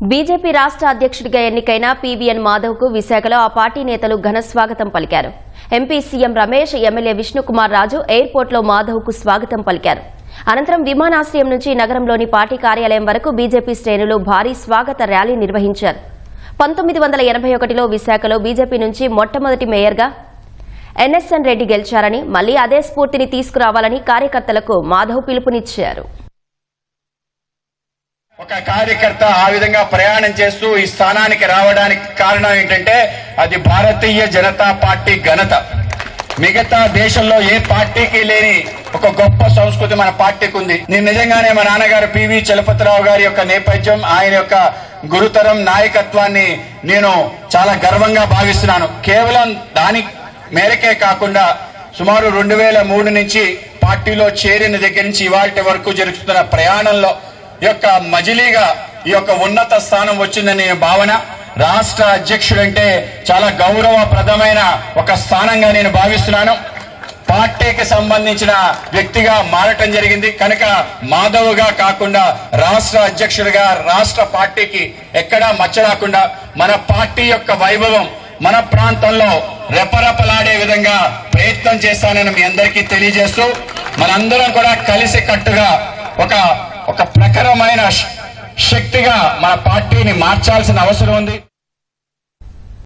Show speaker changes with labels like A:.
A: BJP రాష్ట్ర అధ్యక్షుడిగా ఎన్నికైన పీవీఎన్ మాధవ్కు విశాఖలో ఆ పార్టీ నేతలు ఘన స్వాగతం పలికారు. MP CM Ramesh MLA Vishnukumar Raju ఎయిర్పోర్ట్లో మాధవ్కు స్వాగతం పలికారు. అనంతరం విమానాశ్రయం నుంచి నగరంలోని పార్టీ కార్యాలయం వరకు బీజేపీ శ్రేణులు భారీ స్వాగత ర్యాలీ నిర్వహించారు. పంతొమ్మిది వందల ఎనభై ఒకటిలో విశాఖలో బీజేపీ నుంచి మొట్టమొదటి మేయర్గా ఎన్ఎస్ఎన్ రెడ్డి గెలిచారని మళ్ళీ అదే స్ఫూర్తిని తీసుకురావాలని కార్యకర్తలకు మాధవ్ పిలుపునిచ్చారు.
B: ఒక కార్యకర్త ఆ విధంగా ప్రయాణం చేస్తూ ఈ స్థానానికి రావడానికి కారణం ఏంటంటే అది భారతీయ జనతా పార్టీ ఘనత. మిగతా దేశంలో ఏ పార్టీకి లేని ఒక గొప్ప సంస్కృతి మన పార్టీకి ఉంది. నేను నిజంగానే మా నాన్నగారు పివి చలపతిరావు గారి యొక్క నేపథ్యం ఆయన యొక్క గురుతరం నాయకత్వాన్ని నేను చాలా గర్వంగా భావిస్తున్నాను. కేవలం దాని మేరకే కాకుండా సుమారు రెండు వేల మూడు నుంచి పార్టీలో చేరిన దగ్గర నుంచి ఇవాళ వరకు జరుగుతున్న ప్రయాణంలో యొక్క మజిలీగా ఈ యొక్క ఉన్నత స్థానం వచ్చిందని భావన రాష్ట్ర అధ్యక్షుడంటే చాలా గౌరవప్రదమైన ఒక స్థానంగా నేను భావిస్తున్నాను. పార్టీకి సంబంధించిన వ్యక్తిగా మారటం జరిగింది. కనుక మాధవ్గా కాకుండా రాష్ట్ర అధ్యక్షుడిగా రాష్ట్ర పార్టీకి ఎక్కడా మచ్చరాకుండా మన పార్టీ యొక్క వైభవం మన ప్రాంతంలో రెపరెపలాడే విధంగా ప్రయత్నం చేస్తానని మీ అందరికీ తెలియజేస్తూ మనందరం కూడా కలిసి కట్టుగా ఒక ఒక ప్రఖరమైన శక్తిగా మన పార్టీని మార్చాల్సిన అవసరం ఉంది.